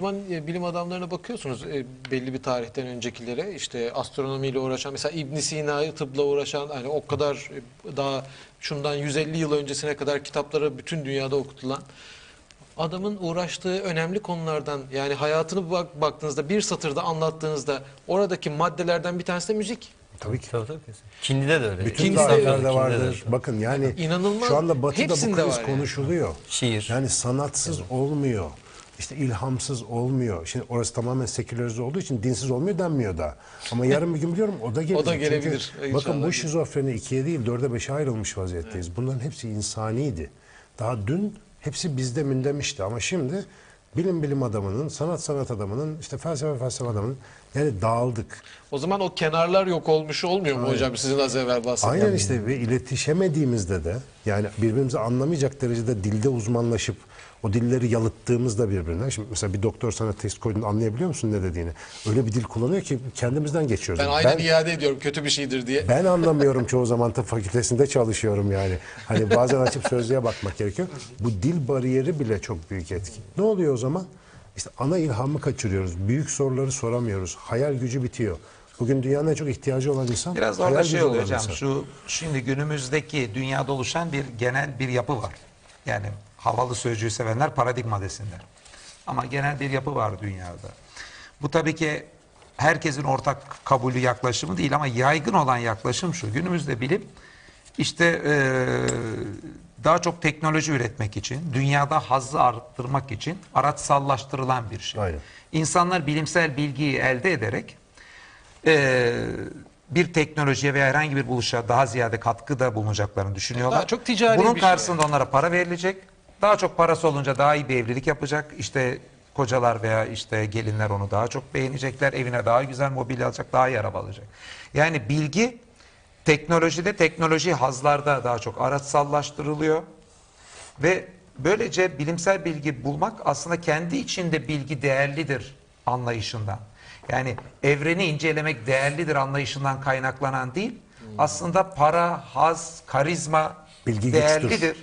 Uzman e, bilim adamlarına bakıyorsunuz e, belli bir tarihten öncekilere işte astronomiyle uğraşan mesela İbn Sina tıpla uğraşan hani o kadar e, daha şundan 150 yıl öncesine kadar kitapları bütün dünyada okutulan adamın uğraştığı önemli konulardan yani hayatını bak, baktığınızda bir satırda anlattığınızda oradaki maddelerden bir tanesi de müzik. Tabii ki. Tabii tabii kesin. Kindide de öyle. Bütün Kindide de dairelerde Kindide de vardır. öyle. Bakın yani İnanılmaz. şu anda batıda bu kriz yani. konuşuluyor. Şiir. Yani sanatsız olmuyor. İşte ilhamsız olmuyor. Şimdi orası tamamen sekülerize olduğu için dinsiz olmuyor denmiyor da. Ama yarın bir gün biliyorum o da gelecek. O da Çünkü gelebilir. bakın İnşallah. bu şizofreni ikiye değil dörde beşe ayrılmış vaziyetteyiz. Bunların hepsi insaniydi. Daha dün hepsi bizde mündemişti ama şimdi bilim bilim adamının, sanat sanat adamının, işte felsefe felsefe adamının yani dağıldık. O zaman o kenarlar yok olmuş olmuyor mu hocam sizin az evvel bahsettiğiniz? Aynen işte ve iletişemediğimizde de yani birbirimizi anlamayacak derecede dilde uzmanlaşıp o dilleri yalıttığımızda birbirine. Şimdi mesela bir doktor sana test koyduğunda anlayabiliyor musun ne dediğini? Öyle bir dil kullanıyor ki kendimizden geçiyoruz. Ben aynen iade ediyorum kötü bir şeydir diye. ben anlamıyorum çoğu zaman tıp fakültesinde çalışıyorum yani. Hani bazen açıp sözlüğe bakmak gerekiyor. Bu dil bariyeri bile çok büyük etki. Ne oluyor o zaman? İşte ana ilhamı kaçırıyoruz. Büyük soruları soramıyoruz. Hayal gücü bitiyor. Bugün dünyanın en çok ihtiyacı olan insan Biraz hayal orada gücü şey oluyor hocam. insan. Şu şimdi günümüzdeki dünyada oluşan bir genel bir yapı var. Yani havalı sözcüğü sevenler paradigma desinler. Ama genel bir yapı var dünyada. Bu tabii ki herkesin ortak kabulü yaklaşımı değil ama yaygın olan yaklaşım şu. Günümüzde bilim işte eee, daha çok teknoloji üretmek için, dünyada hazzı arttırmak için araçsallaştırılan bir şey. Aynen. İnsanlar bilimsel bilgiyi elde ederek eee, bir teknolojiye veya herhangi bir buluşa daha ziyade katkıda bulunacaklarını düşünüyorlar. Daha çok ticari Bunun bir şey. karşısında onlara para verilecek. Daha çok parası olunca daha iyi bir evlilik yapacak. İşte kocalar veya işte gelinler onu daha çok beğenecekler. Evine daha güzel mobilya alacak, daha iyi araba alacak. Yani bilgi teknolojide, teknoloji hazlarda daha çok araçsallaştırılıyor. Ve böylece bilimsel bilgi bulmak aslında kendi içinde bilgi değerlidir anlayışından. Yani evreni incelemek değerlidir anlayışından kaynaklanan değil. Aslında para, haz, karizma Bilgi değerlidir. güçtür.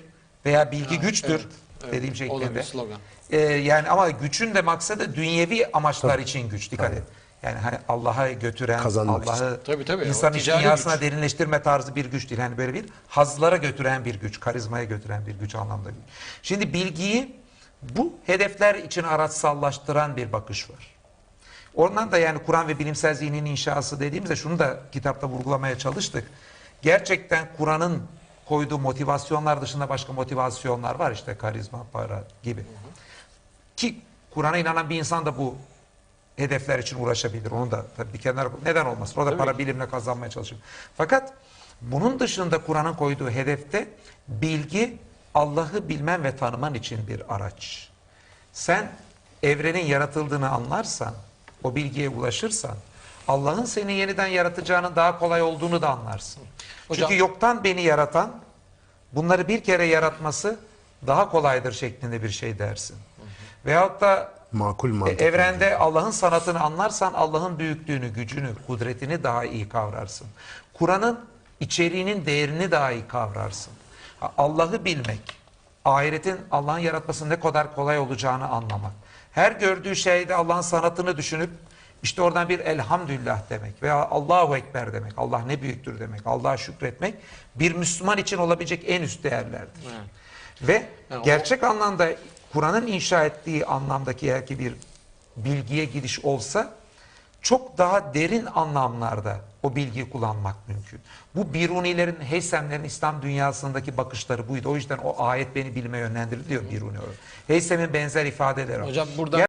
Veya bilgi güçtür evet, evet. dediğim O da bir şeklinde. slogan. Ee, yani ama gücün de maksadı dünyevi amaçlar için güç. Dikkat et. Yani hani Allah'a götüren. Allah'ı insan dünyasına derinleştirme tarzı bir güç değil. Hani böyle bir hazlara götüren bir güç, karizmaya götüren bir güç anlamda. değil. Şimdi bilgiyi bu hedefler için araçsallaştıran bir bakış var. Ondan da yani Kur'an ve bilimsel zihnin inşası dediğimizde şunu da kitapta vurgulamaya çalıştık. Gerçekten Kur'an'ın koyduğu motivasyonlar dışında başka motivasyonlar var işte karizma, para gibi. Ki Kur'an'a inanan bir insan da bu hedefler için uğraşabilir. Onu da tabii bir kenara neden olmasın. O da para bilimle kazanmaya çalışıyor. Fakat bunun dışında Kur'an'ın koyduğu hedefte bilgi Allah'ı bilmen ve tanıman için bir araç. Sen evrenin yaratıldığını anlarsan, o bilgiye ulaşırsan, Allah'ın seni yeniden yaratacağının daha kolay olduğunu da anlarsın. Hocam- Çünkü yoktan beni yaratan, bunları bir kere yaratması daha kolaydır şeklinde bir şey dersin. Veyahut da Makul e, mantık. evrende Allah'ın sanatını anlarsan Allah'ın büyüklüğünü, gücünü, kudretini daha iyi kavrarsın. Kur'an'ın içeriğinin değerini daha iyi kavrarsın. Allah'ı bilmek, ahiretin Allah'ın yaratmasının ne kadar kolay olacağını anlamak. Her gördüğü şeyde Allah'ın sanatını düşünüp işte oradan bir elhamdülillah demek veya Allahu Ekber demek, Allah ne büyüktür demek, Allah'a şükretmek bir Müslüman için olabilecek en üst değerlerdir. Ve Yani o- gerçek anlamda Kur'an'ın inşa ettiği anlamdaki eğer ki bir bilgiye gidiş olsa çok daha derin anlamlarda o bilgiyi kullanmak mümkün. Bu Birunilerin, Heysemlerin İslam dünyasındaki bakışları buydu. O yüzden o ayet beni bilmeye yönlendirdi diyor Biruni. Heysem'in benzer ifadeleri. Hocam buradan